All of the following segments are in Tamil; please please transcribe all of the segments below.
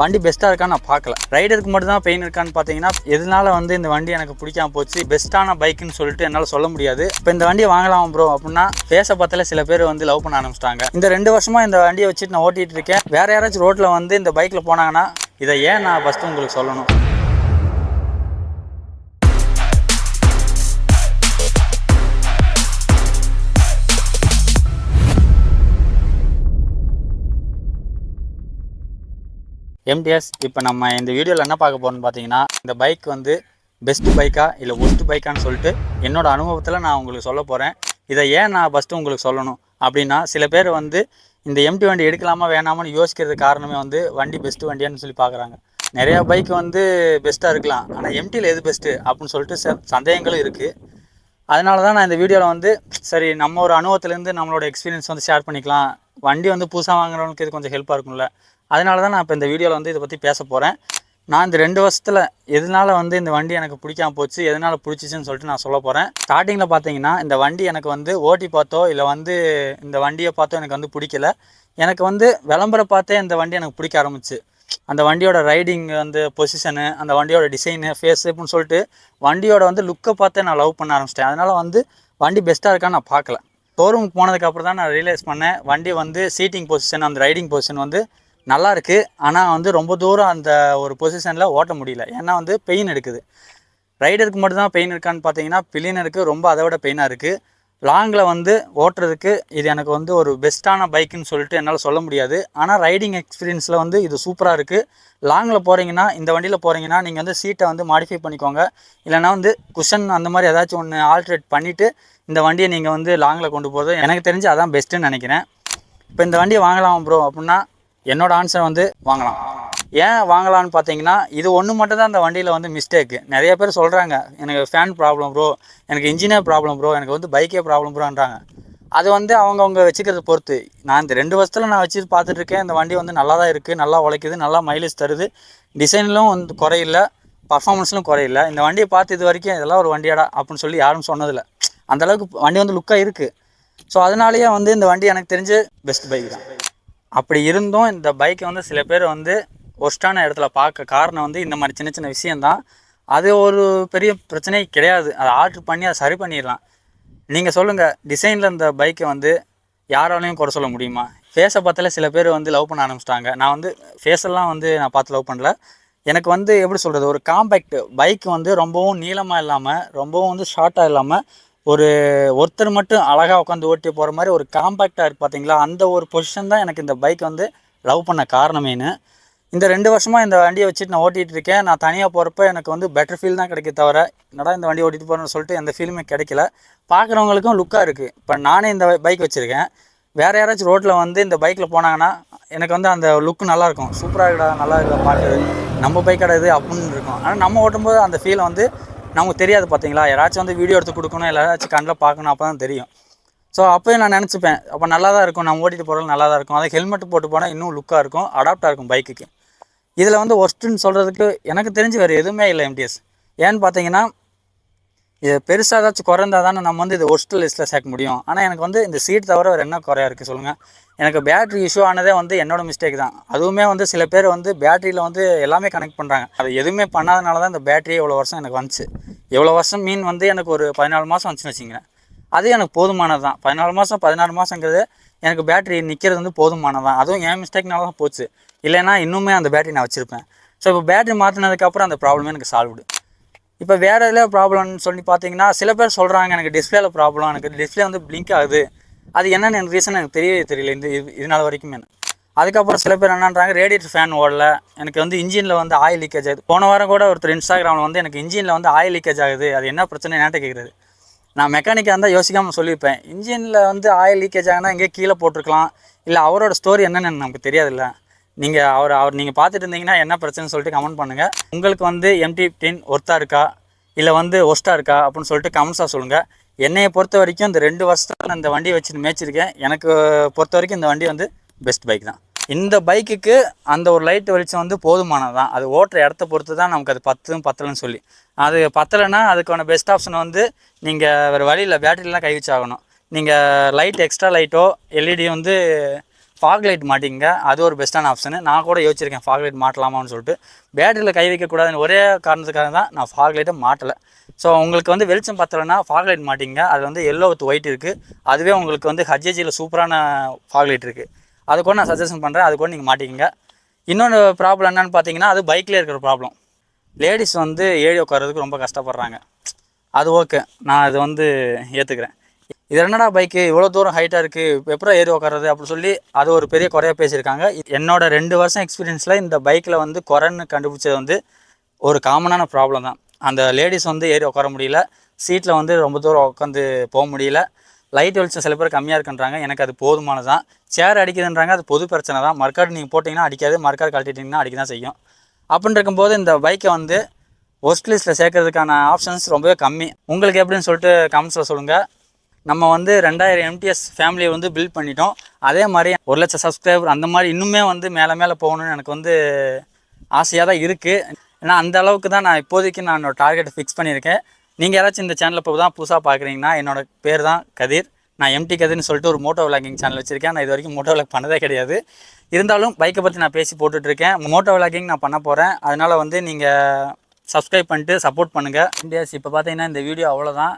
வண்டி பெஸ்ட்டாக இருக்கான்னு நான் பார்க்கல. ரைடருக்கு மட்டும் தான் பெயின் இருக்கான்னு பார்த்தீங்கன்னா எதனால வந்து இந்த வண்டி எனக்கு பிடிக்காம போச்சு? பெஸ்ட்டான பைக்குன்னு சொல்லிட்டு என்னால் சொல்ல முடியாது. இப்போ இந்த வண்டியை வாங்கலாம் ப்ரோ அப்படின்னா பேச பார்த்தால சில பேர் வந்து லவ் பண்ண ஆரம்பிச்சிட்டாங்க. இந்த ரெண்டு வருஷமாக இந்த வண்டியை வச்சுட்டு நான் ஓட்டிகிட்டு இருக்கேன். வேறு யாராச்சும் ரோட்டில் வந்து இந்த பைக்கில் போனாங்கன்னா இதை ஏன் நான் ஃபஸ்ட்டு உங்களுக்கு சொல்லணும்? எம்டிஎஸ் இப்போ நம்ம இந்த வீடியோவில் என்ன பார்க்க போகிறோம்னு பார்த்தீங்கன்னா இந்த பைக் வந்து பெஸ்ட் பைக்கா இல்லை ஒஸ்ட் பைக்கான்னு சொல்லிட்டு என்னோடய அனுபவத்தில் நான் உங்களுக்கு சொல்ல போகிறேன் இதை ஏன் நான் ஃபஸ்ட்டு உங்களுக்கு சொல்லணும்? அப்படின்னா சில பேர் வந்து இந்த எம்டி வண்டி எடுக்கலாமா வேணாமான்னு யோசிக்கிறது காரணமே வந்து வண்டி பெஸ்ட் வண்டியான்னு சொல்லி பார்க்குறாங்க நிறையா பைக் வந்து பெஸ்ட்டாக இருக்கலாம். ஆனால் எம்டியில் எது பெஸ்ட்டு அப்படின்னு சொல்லிட்டு ச- சந்தேகங்களும் இருக்குது அதனால தான் நான் இந்த வீடியோவில் வந்து சரி நம்ம ஒரு அனுபவத்துலேருந்து நம்மளோட எக்ஸ்பீரியன்ஸ் வந்து ஷேர் பண்ணிக்கலாம். வண்டி வந்து புதுசாக வாங்குறவங்களுக்கு இது கொஞ்சம் ஹெல்ப்பாக இருக்கும்ல. அதனால தான் நான் இப்போ இந்த வீடியோவில் வந்து இதை பற்றி பேச போகிறேன் நான் இந்த ரெண்டு வருஷத்தில் எதனால வந்து இந்த வண்டி எனக்கு பிடிக்காம போச்சு எதனால் பிடிச்சிச்சுன்னு சொல்லிட்டு நான் சொல்ல போகிறேன் ஸ்டார்டிங்கில் பார்த்தீங்கன்னா இந்த வண்டி எனக்கு வந்து ஓட்டி பார்த்தோ இல்லை வந்து இந்த வண்டியை பார்த்தோ எனக்கு வந்து பிடிக்கல. எனக்கு வந்து விளம்பரம் பார்த்தே இந்த வண்டி எனக்கு பிடிக்க ஆரம்பிச்சு. அந்த வண்டியோட ரைடிங் வந்து பொசிஷனு அந்த வண்டியோட டிசைனு ஃபேஸ் அப்படின்னு சொல்லிட்டு வண்டியோட வந்து லுக்கை பார்த்தே நான் லவ் பண்ண ஆரம்பிச்சிட்டேன். அதனால் வந்து வண்டி பெஸ்ட்டாக இருக்கான்னு நான் பார்க்கல ஷோரூமுக்கு போனதுக்கப்புறம் தான் நான் ரியலைஸ் பண்ணேன் வண்டி வந்து சீட்டிங் பொசிஷன் அந்த ரைடிங் பொசிஷன் வந்து நல்லா இருக்குது ஆனால் வந்து ரொம்ப தூரம் அந்த ஒரு பொசிஷனில் ஓட்ட முடியல. ஏன்னா வந்து பெயின் எடுக்குது. ரைடருக்கு மட்டும்தான் பெயின் இருக்கான்னு பார்த்தீங்கன்னா பில்லியனருக்கு ரொம்ப அதை விட பெயினாக இருக்குது லாங்கில் வந்து ஓட்டுறதுக்கு இது எனக்கு வந்து ஒரு பெஸ்ட்டான பைக்குன்னு சொல்லிட்டு என்னால் சொல்ல முடியாது. ஆனால் ரைடிங் எக்ஸ்பீரியன்ஸில் வந்து இது சூப்பராக இருக்குது லாங்கில் போகிறீங்கன்னா இந்த வண்டியில் போகிறீங்கன்னா நீங்கள் வந்து சீட்டை வந்து மாடிஃபை பண்ணிக்கோங்க. இல்லைனா வந்து குஷன் அந்த மாதிரி ஏதாச்சும் ஒன்று ஆல்ட்ரேட் பண்ணிவிட்டு இந்த வண்டியை நீங்கள் வந்து லாங்கில் கொண்டு போகிறது எனக்கு தெரிஞ்சு அதான் பெஸ்ட்டுன்னு நினைக்கிறேன். இப்போ இந்த வண்டியை வாங்கலாம் ப்ரோ அப்படின்னா என்னோட ஆன்சர் வந்து வாங்கலாம். ஏன் வாங்கலாம்னு பார்த்தீங்கன்னா இது ஒன்று மட்டும் தான் அந்த வண்டியில் வந்து மிஸ்டேக்கு நிறைய பேர் சொல்கிறாங்க எனக்கு ஃபேன் ப்ராப்ளம் ப்ரோ எனக்கு இன்ஜினியர் ப்ராப்ளம் ப்ரோ எனக்கு வந்து பைக்கே ப்ராப்ளம் ப்ரோன்றாங்க அது வந்து அவங்கவுங்க வச்சுக்கிறத பொறுத்து. நான் இந்த ரெண்டு வருஷத்தில் நான் வச்சு பார்த்துட்ருக்கேன் இந்த வண்டி வந்து நல்லா தான் இருக்குது நல்லா உழைக்குது நல்லா மைலேஜ் தருது. டிசைன்லும் வந்து குறையில்லை பர்ஃபார்மன்ஸ்லும் குறையில. இந்த வண்டியை பார்த்து இது வரைக்கும் இதெல்லாம் ஒரு வண்டியாடா அப்படின்னு சொல்லி யாரும் சொன்னதில்லை. அந்தளவுக்கு வண்டி வந்து லுக்காக இருக்குது ஸோ அதனாலேயே வந்து இந்த வண்டி எனக்கு தெரிஞ்சு பெஸ்ட் பைக் தான். அப்படி இருந்தும் இந்த பைக்கை வந்து சில பேர் வந்து ஒஸ்டான இடத்துல பார்க்க காரணம் வந்து இந்த மாதிரி சின்ன சின்ன விஷயந்தான் அது ஒரு பெரிய பிரச்சனை கிடையாது. அதை ஆர்டர் பண்ணி அதை சரி பண்ணிடலாம். நீங்கள் சொல்லுங்கள் டிசைனில் இந்த பைக்கை வந்து யாராலையும் குறை சொல்ல முடியுமா? ஃபேஸை பார்த்தாலே சில பேர் வந்து லவ் பண்ண ஆரம்பிச்சிட்டாங்க. நான் வந்து ஃபேஸெல்லாம் வந்து நான் பார்த்து லவ் பண்ணல. எனக்கு வந்து எப்படி சொல்கிறது ஒரு காம்பேக்ட் பைக் வந்து ரொம்பவும் நீளமாக இல்லாமல் ரொம்பவும் வந்து ஷார்ட்டாக இல்லாமல் ஒரு ஒருத்தர் மட்டும் அழகாக உட்காந்து ஓட்டி போகிற மாதிரி ஒரு காம்பேக்டாக இருக்குது பார்த்தீங்களா அந்த ஒரு பொசிஷன் தான் எனக்கு இந்த பைக் வந்து லவ் பண்ண காரணமேனு இந்த ரெண்டு வருஷமாக இந்த வண்டியை வச்சுட்டு நான் ஓட்டிகிட்டு இருக்கேன். நான் தனியாக போகிறப்ப எனக்கு வந்து பெட்டர் ஃபீல் தான் கிடைக்க தவிர என்னடா இந்த வண்டி ஓட்டிட்டு போகிறேன்னு சொல்லிட்டு எந்த ஃபீலுமே கிடைக்கல. பார்க்குறவங்களுக்கும் லுக்காக இருக்குது இப்போ நானே இந்த பைக் வச்சுருக்கேன். வேறு யாராச்சும் ரோட்டில் வந்து இந்த பைக்கில் போனாங்கன்னா எனக்கு வந்து அந்த லுக்கு நல்லாயிருக்கும் சூப்பராக இருக்குடா நல்லா இருக்கா பார்க்குறது நம்ம பைக் கிடையாது அப்படின்னு இருக்கும். ஆனால் நம்ம ஓட்டும்போது அந்த ஃபீலை வந்து நமக்கு தெரியாது பார்த்தீங்களா? யாராச்சும் வந்து வீடியோ எடுத்து கொடுக்கணும் யாராச்சும் கண்ணில் பார்க்கணும் அப்போ தான் தெரியும். ஸோ அப்போயும் நான் நினச்சிப்பேன் அப்போ நல்லா தான் இருக்கும் நம்ம ஓட்டிட்டு போகிறது நல்லா தான் இருக்கும். அதை ஹெல்மெட் போட்டு போனால் இன்னும் லுக்காக இருக்கும் அடாப்டாக இருக்கும் பைக்குக்கு இதில் வந்து ஒஸ்ட்டுன்னு சொல்கிறதுக்கு எனக்கு தெரிஞ்சு வேறு எதுவுமே இல்லை எம்டிஎஸ் ஏன்னு பார்த்தீங்கன்னா இது பெருசாக ஏதாச்சும் குறைந்தா தானே நம்ம வந்து இது ஒஸ்ட் லிஸ்ட்டில் சேர்க்க முடியும். ஆனால் எனக்கு வந்து இந்த சீட் தவிர வேறு என்ன குறையா இருக்குது சொல்லுங்கள் எனக்கு பேட்ரி இஷ்யூ ஆனதே வந்து என்னோடய மிஸ்டேக் தான். அதுவுமே வந்து சில பேர் வந்து பேட்டரியில் வந்து எல்லாமே கனெக்ட் பண்ணுறாங்க அது எதுவுமே பண்ணாதனால தான் இந்த பேட்டரி இவ்வளோ வருஷம் எனக்கு வந்துச்சு. இவ்வளோ வருஷம் மீன் வந்து எனக்கு ஒரு பதினாலு மாதம் வந்துச்சுன்னு வச்சுங்களேன் அது எனக்கு போதுமானது தான். பதினாலு மாதம் பதினாறு மாதங்கிறது எனக்கு பேட்டரி நிற்கிறது வந்து போதுமானது தான். அதுவும் என் மிஸ்டேக்னால தான் போச்சு. இல்லைன்னா இன்னுமே அந்த பேட்டரி நான் வச்சுருப்பேன். ஸோ இப்போ பேட்டரி மாற்றினதுக்கப்புறம் அந்த ப்ராப்ளமே எனக்கு சால்வ்டு இப்போ வேறு எதில் ப்ராப்ளம்னு சொல்லி பார்த்தீங்கன்னா சில பேர் சொல்கிறாங்க எனக்கு டிஸ்பிளேல ப்ராப்ளம் எனக்கு டிஸ்பிளே வந்து பிளிங்க் ஆகுது. அது என்னென்னு எனக்கு ரீசன் எனக்கு தெரியவே தெரியல இந்த இது இது நாள் வரைக்குமே. அதுக்கப்புறம் சில பேர் என்னன்றாங்க ரேடியேட்டர் ஃபேன் ஓடல. எனக்கு வந்து இன்ஜினில் வந்து ஆயில் லீக்கேஜ் ஆகுது. போன வாரம் கூட ஒருத்தர் இன்ஸ்டாகிராமில் வந்து எனக்கு இன்ஜினில் வந்து ஆயில் லீக்கேஜ் ஆகுது. அது என்ன பிரச்சனை என்கிட்ட கேட்குறது நான் மெக்கானிக்காக இருந்தால் யோசிக்காமல் சொல்லியிருப்பேன். இன்ஜினில் வந்து ஆயில் லீக்கேஜ் ஆகுனா எங்கேயோ கீழே போட்டிருக்கலாம். இல்லை அவரோட ஸ்டோரி என்னென்னு நமக்கு தெரியாதுல்ல. நீங்கள் அவர் அவர் நீங்கள் பார்த்துட்டு இருந்தீங்கன்னா என்ன பிரச்சனைன்னு சொல்லிட்டு கமெண்ட் பண்ணுங்கள் உங்களுக்கு வந்து எம்டி ஃபிஃப்டீன் ஒர்த்தாக இருக்கா? இல்லை வந்து ஒஸ்ட்டாக இருக்கா? அப்படின்னு சொல்லிட்டு கமெண்ட்ஸாக சொல்லுங்கள் என்னையை பொறுத்த வரைக்கும் இந்த ரெண்டு வருஷத்தில் நான் இந்த வண்டியை வச்சுட்டு மேய்ச்சிருக்கேன். எனக்கு பொறுத்த வரைக்கும் இந்த வண்டி வந்து பெஸ்ட் பைக் தான். இந்த பைக்குக்கு அந்த ஒரு லைட் வெளிச்சம் வந்து போதுமானது தான் அது ஓட்டுற இடத்த பொறுத்து தான் நமக்கு அது பத்தும் பத்தலைன்னு சொல்லி. அது பத்தலைன்னா அதுக்கான பெஸ்ட் ஆப்ஷன் வந்து நீங்கள் வேறு வழியில் பேட்டரிலாம் கை வச்சாகணும். நீங்கள் லைட் எக்ஸ்ட்ரா லைட்டோ எல்இடி வந்து ஃபாக் லைட் மாட்டிங்க. அது ஒரு பெஸ்ட்டான ஆப்ஷனு நான் கூட யோசிச்சிருக்கேன் ஃபாக் லைட் மாட்டலாமான்னு சொல்லிட்டு. பேட்டரியில் கை வைக்கக்கூடாதுன்னு ஒரே காரணத்துக்காக தான் நான் ஃபாக் லைட்டை மாட்டலை. ஸோ உங்களுக்கு வந்து வெளிச்சம் பத்தலைன்னா ஃபாக் லைட் மாட்டிங்க. அது வந்து எல்லோ வித் ஒயிட் இருக்குது அதுவே உங்களுக்கு வந்து ஹஜேஜியில் சூப்பரான ஃபாக் லைட் இருக்குது அது கூட நான் சஜஷன் பண்ணுறேன் அது கூட நீங்கள் மாட்டிக்கிங்க. இன்னொன்று ப்ராப்ளம் என்னன்னு பார்த்தீங்கன்னா அது பைக்கில் இருக்கிற ப்ராப்ளம் லேடிஸ் வந்து ஏறி உட்காரதுக்கு ரொம்ப கஷ்டப்படுறாங்க. அது ஓகே நான் அது வந்து ஏற்றுக்கிறேன் இது என்னடா பைக்கு இவ்வளோ தூரம் ஹைட்டாக இருக்குது எப்போ ஏறி உட்காருறது அப்படின்னு சொல்லி அது ஒரு பெரிய குறையாக பேசியிருக்காங்க. என்னோட ரெண்டு வருஷம் எக்ஸ்பீரியன்ஸில் இந்த பைக்கில் வந்து குறைன்னு கண்டுபிடிச்சது வந்து ஒரு காமனான ப்ராப்ளம் தான். அந்த லேடிஸ் வந்து ஏறி உட்கார முடியல. சீட்டில் வந்து ரொம்ப தூரம் உட்காந்து போக முடியல. லைட் வெளிச்சம் சில பேர் கம்மியாக இருக்குன்றாங்க. எனக்கு அது போதுமானது? தான் சேர் அடிக்குதுன்றாங்க. அது பொது பிரச்சனை தான். மறுக்காடு நீங்கள் போட்டிங்கன்னா அடிக்காது. மர்க்காடு கழட்டிட்டிங்கன்னா அடிக்க தான் செய்யும். அப்படின்னு இருக்கும்போது இந்த பைக்கை வந்து ஒஸ்ட் லிஸ்ட்டில் சேர்க்கறதுக்கான ஆப்ஷன்ஸ் ரொம்பவே கம்மி. உங்களுக்கு எப்படின்னு சொல்லிட்டு கமெண்ட்ஸில் சொல்லுங்கள் நம்ம வந்து ரெண்டாயிரம் எம்டிஎஸ் ஃபேமிலியை வந்து பில்ட் பண்ணிட்டோம். அதே மாதிரி ஒரு லட்சம் சப்ஸ்கிரைபர் அந்த மாதிரி இன்னுமே வந்து மேலே மேலே போகணும்னு எனக்கு வந்து ஆசையாக தான் இருக்குது ஏன்னா அந்த அளவுக்கு தான் நான் இப்போதைக்கு நான் என்னோடய டார்கெட்டை ஃபிக்ஸ் பண்ணியிருக்கேன். நீங்கள் யாராச்சும் இந்த சேனலை இப்போ தான் புதுசாக பார்க்குறீங்கன்னா என்னோட பேர் தான் கதிர். நான் எம்டி கதிர்னு சொல்லிட்டு ஒரு மோட்டோ விளாகிங் சேனல் வச்சுருக்கேன். நான் இது வரைக்கும் மோட்டோ விளாக் பண்ணதே கிடையாது. இருந்தாலும் பைக்கை பற்றி நான் பேசி போட்டுட்ருக்கேன். மோட்டோ விளாகிங் நான் பண்ண போகிறேன் அதனால் வந்து நீங்கள் சப்ஸ்கிரைப் பண்ணிட்டு சப்போர்ட் பண்ணுங்கள் இந்தியாஸ் இப்போ பார்த்தீங்கன்னா இந்த வீடியோ அவ்வளோதான்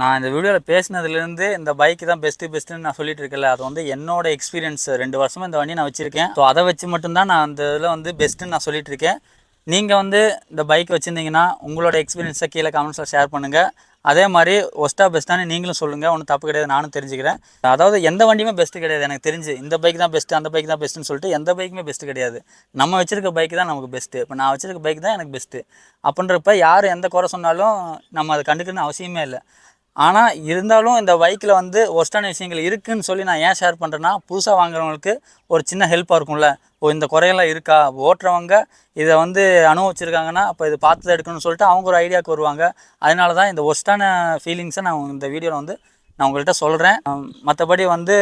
நான் இந்த வீடியோவில் பேசினதுலேருந்து இந்த பைக் தான் பெஸ்ட்டு பெஸ்ட்டுன்னு நான் சொல்லிட்டு இருக்கல அது வந்து என்னோட எக்ஸ்பீரியன்ஸ் ரெண்டு வருஷமாக இந்த வண்டி நான் வச்சுருக்கேன். ஸோ அதை வச்சு மட்டும்தான் நான் அந்த இதில் வந்து பெஸ்ட்டுன்னு நான் சொல்லிட்டு இருக்கேன். நீங்கள் வந்து இந்த பைக் வச்சுருந்தீங்கன்னா உங்களோட எக்ஸ்பீரியன்ஸை கீழே கமெண்ட்ஸில் ஷேர் பண்ணுங்கள் அதே மாதிரி ஒஸ்ட்டாக பெஸ்ட்டானு நீங்களும் சொல்லுங்கள் ஒன்றும் தப்பு கிடையாது நானும் தெரிஞ்சுக்கிறேன். அதாவது எந்த வண்டியுமே பெஸ்ட்டு கிடையாது எனக்கு தெரிஞ்சு. இந்த பைக் தான் பெஸ்ட்டு அந்த பைக் தான் பெஸ்ட்டுன்னு சொல்லிட்டு எந்த பைக்குமே பெஸ்ட்டு கிடையாது. நம்ம வச்சிருக்க பைக் தான் நமக்கு பெஸ்ட்டு இப்போ நான் வச்சிருக்க பைக் தான் எனக்கு பெஸ்ட்டு அப்படின்றப்ப யார் எந்த குறை சொன்னாலும் நம்ம அதை கண்டுக்கணும்னு அவசியமே இல்லை. ஆனால் இருந்தாலும் இந்த பைக்கில் வந்து ஒஸ்டான விஷயங்கள் இருக்குதுன்னு சொல்லி நான் ஏன் ஷேர் பண்ணுறேன்னா புதுசாக வாங்குறவங்களுக்கு ஒரு சின்ன ஹெல்ப்பாக இருக்கும்ல. ஓ இந்த குறையெல்லாம் இருக்கா? ஓட்டுறவங்க இதை வந்து அனுபவிச்சிருக்காங்கன்னா அப்போ இது பார்த்து தான் எடுக்கணும்னு சொல்லிட்டு அவங்க ஒரு ஐடியாவுக்கு வருவாங்க. அதனால தான் இந்த ஒஸ்டான ஃபீலிங்ஸை நான் இந்த வீடியோவில் வந்து நான் உங்கள்கிட்ட சொல்கிறேன் மற்றபடி வந்து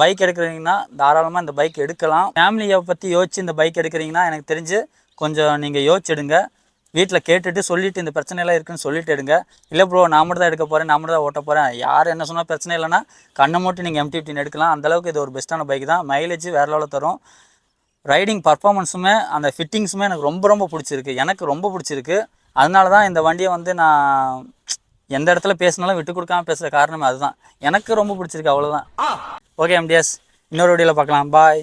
பைக் எடுக்கிறீங்கன்னா தாராளமாக இந்த பைக் எடுக்கலாம். ஃபேமிலியை பற்றி யோசிச்சு இந்த பைக் எடுக்கிறீங்கன்னா எனக்கு தெரிஞ்சு கொஞ்சம் நீங்கள் யோசிச்சிடுங்க வீட்டில் கேட்டுட்டு சொல்லிட்டு இந்த பிரச்சனையெல்லாம் இருக்குன்னு சொல்லிட்டு எடுங்க. இல்லை ப்ரோ நான் மட்டும் தான் எடுக்க போகிறேன் நான் மட்டும் தான் ஓட்ட போகிறேன் யார் என்ன சொன்னால் பிரச்சனை இல்லைன்னா கண்ணை மட்டும் நீங்கள் எம்டி ஃபிஃப்டின் எடுக்கலாம். அந்தளவுக்கு இது ஒரு பெஸ்ட்டான பைக் தான். மைலேஜ் வேறு லெவலில் தரும். ரைடிங் பர்ஃபார்மன்ஸுமே அந்த ஃபிட்டிங்ஸுமே எனக்கு ரொம்ப ரொம்ப பிடிச்சிருக்கு. எனக்கு ரொம்ப பிடிச்சிருக்கு. அதனால தான் இந்த வண்டியை வந்து நான் எந்த இடத்துல பேசினாலும் விட்டு கொடுக்காம பேசுகிற காரணமே அதுதான். எனக்கு ரொம்ப பிடிச்சிருக்கு அவ்வளோதான் ஓகே எம்டிஎஸ் இன்னொரு வீடியோவில் பார்க்கலாம். பாய்